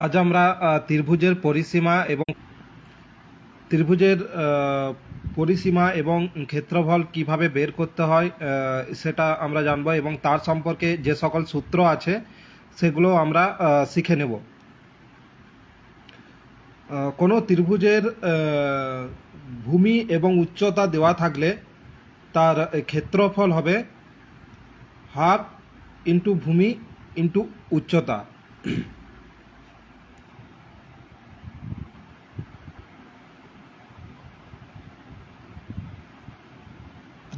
আজ আমরা ত্রিভুজের পরিসীমা এবং ত্রিভুজের পরিসীমা এবং ক্ষেত্রফল কীভাবে বের করতে হয় সেটা আমরা জানব এবং তার সম্পর্কে যে সকল সূত্র আছে, সেগুলো আমরা শিখে নেব। কোনো ত্রিভুজের ভূমি এবং উচ্চতা দেওয়া থাকলে তার ক্ষেত্রফল হবে হাফ ইন্টু ভূমি ইন্টু উচ্চতা।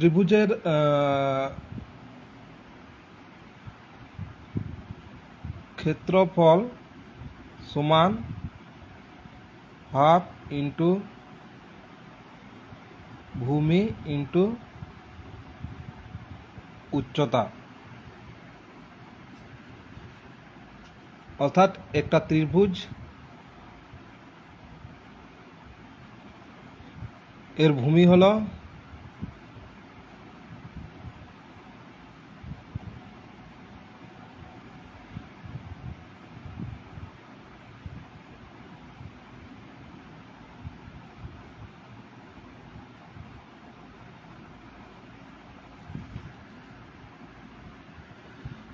ত্রিভুজের ক্ষেত্রফল সমান হাফ ইন্টু ভূমি ইন্টু উচ্চতা। অর্থাৎ একটা ত্রিভুজ এর ভূমি হলো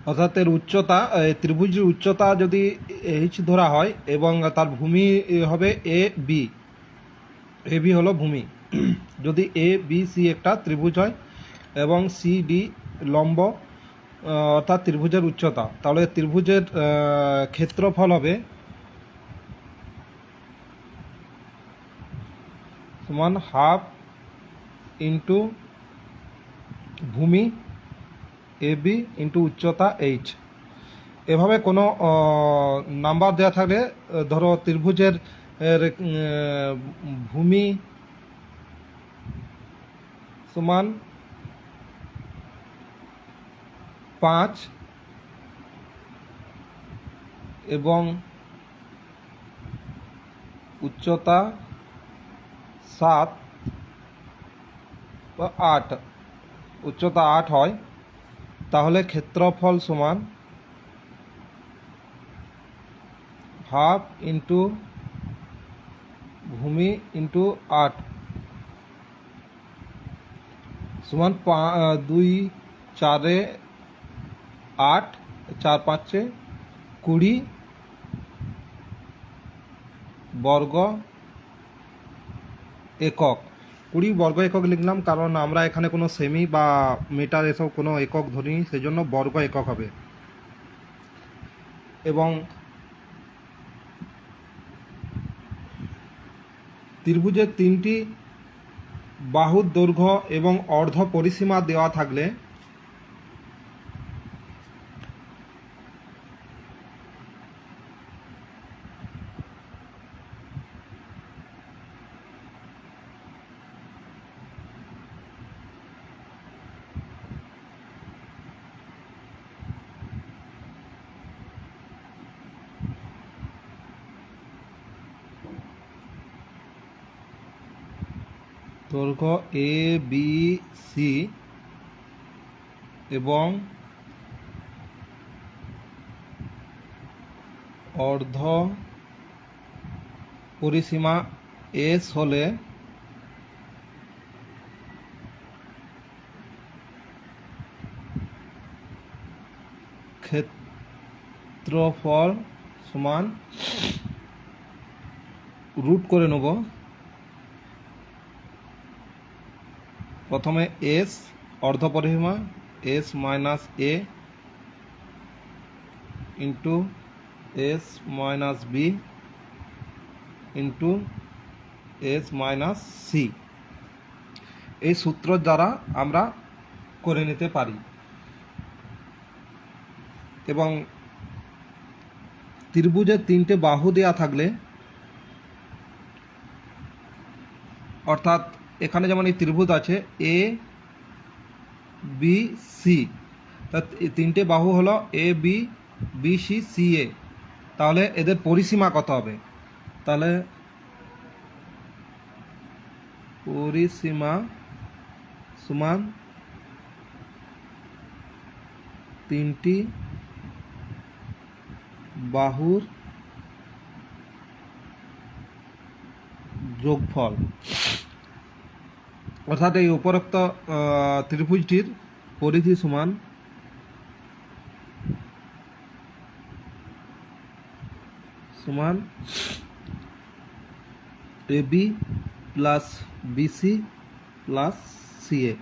অর্থাৎ এর উচ্চতা ত্রিভুজের উচ্চতা যদি এইচ ধরা হয় এবং তার ভূমি হবে এ বি এ বি হলো ভূমি। যদি এ বি সি একটা ত্রিভুজ হয় এবং সি ডি লম্ব অর্থাৎ ত্রিভুজের উচ্চতা, তাহলে ত্রিভুজের ক্ষেত্রফল হবে সমান হাফ ইন্টু ভূমি এ বি ইন্টু উচ্চতা এইচ এভাবে কোনো নাম্বার দেওয়া থাকলে ধরো ত্রিভুজের ভূমি সমান পাঁচ এবং উচ্চতা সাত বা আট। উচ্চতা আট হয়। তাহলে ক্ষেত্রফল সমান হাফ ইন্টু ভূমি ইন্টু আট সমান দুই, চারে আট, চার পাঁচে কুড়ি বর্গ একক। কুড়ি বর্গ একক লিখলাম, কারণ আমরা এখানে কোনো সেমি বা মিটার এসব কোনো একক ধরিনি সেই জন্য বর্গ একক হবে। এবং ত্রিভুজের তিনটি বাহুর দৈর্ঘ্য এবং অর্ধ পরিসীমা দেওয়া থাকলে দৈর্ঘ্য এ বি সি এবং অর্ধ পরিসীমা এস হলে ক্ষেত্রফল সমান রুট করে নেব। প্রথমে এস অর্ধ পরিসীমা S minus A into S minus B into S minus C. এই সূত্র দ্বারা আমরা করে নিতে পারি। এবং ত্রিভুজের তিনটে বাহু দেওয়া থাকলে, অর্থাৎ এখানে যেমন এই ত্রিভুজ আছে এ বি সি তা তিনটে বাহু হলো A B B C C A তাহলে এদের পরিসীমা কত হবে? তাহলে পরিসীমা সমান তিনটি বাহুর যোগফল। অর্থাৎ এই উপরোক্ত ত্রিভুজটির পরিধি সমান সমান A B plus BC plus CA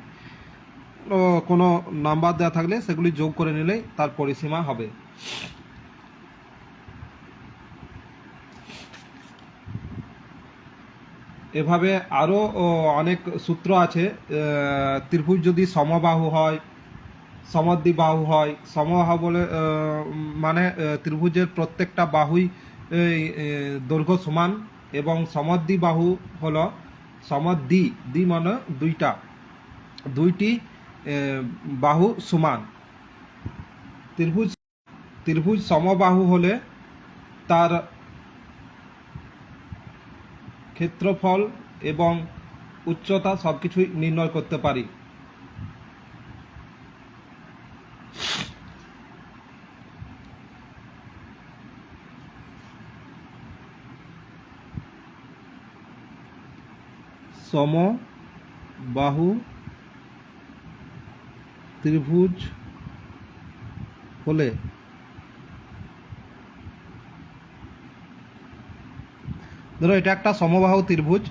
কোনো নাম্বার দেওয়া থাকলে সেগুলি যোগ করে নিলেই তার পরিসীমা হবে। এভাবে আরও অনেক সূত্র আছে ত্রিভুজ যদি সমবাহু হয়, সমদ্বিবাহু হয়, সমবাহু বলে মানে ত্রিভুজের প্রত্যেকটা বাহুই দৈর্ঘ্য সমান এবং সমদ্বিবাহু হলো সমদ্বি, দ্বি মানে দুইটা। দুইটি বাহু সমান। ত্রিভুজ ত্রিভুজ সমবাহু হলে তার ক্ষেত্রফল এবং উচ্চতা সব কিছুই নির্ণয় করতে পারি। সম বাহু ত্রিভুজ হলে ধরো, এটা একটা সমবাহু ত্রিভুজ।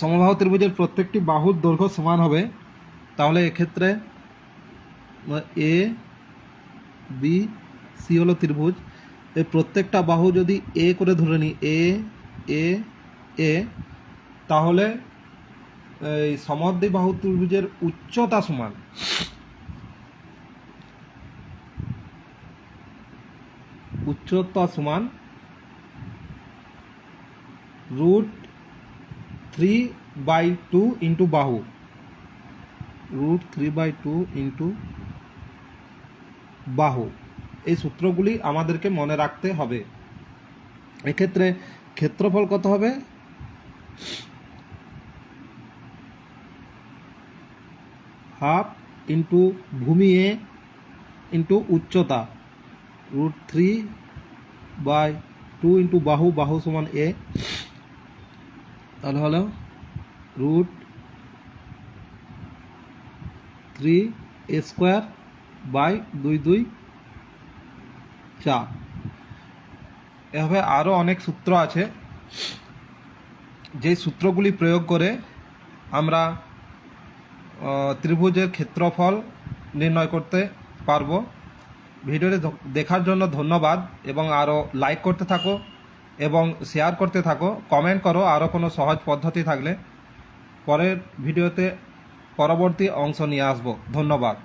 সমবাহু ত্রিভুজের প্রত্যেকটি বাহুর দৈর্ঘ্য সমান হবে। তাহলে এক্ষেত্রে এ, বি, সি হলো ত্রিভুজ। এই প্রত্যেকটা বাহু যদি এ করে ধরে নিই, এ এ এ, তাহলে এই সমদ্বি বাহু ত্রিভুজের উচ্চতা সমান। উচ্চতা সমান root three by two into বাহু। Root three by two into বাহু। এই সূত্রগুলি আমাদেরকে মনে রাখতে হবে। এক্ষেত্রে ক্ষেত্রফল কত হবে? হাফ ইন্টু ভূমি এ ইন্টু উচ্চতা। Root three by two into বাহু বাহু সমান এ। তাহলে হলো root three A square by দুই দুই চার। এভাবে আরও অনেক সূত্র আছে। যে সূত্রগুলি প্রয়োগ করে আমরা ত্রিভুজের ক্ষেত্রফল নির্ণয় করতে পারব। ভিডিওটি দেখার জন্য ধন্যবাদ এবং আরও লাইক করতে থাকো। এবং শেয়ার করতে থাকো কমেন্ট করো আরও কোনো সহজ পদ্ধতি থাকলে। পরের ভিডিওতে পরবর্তী অংশ নিয়ে আসব। ধন্যবাদ।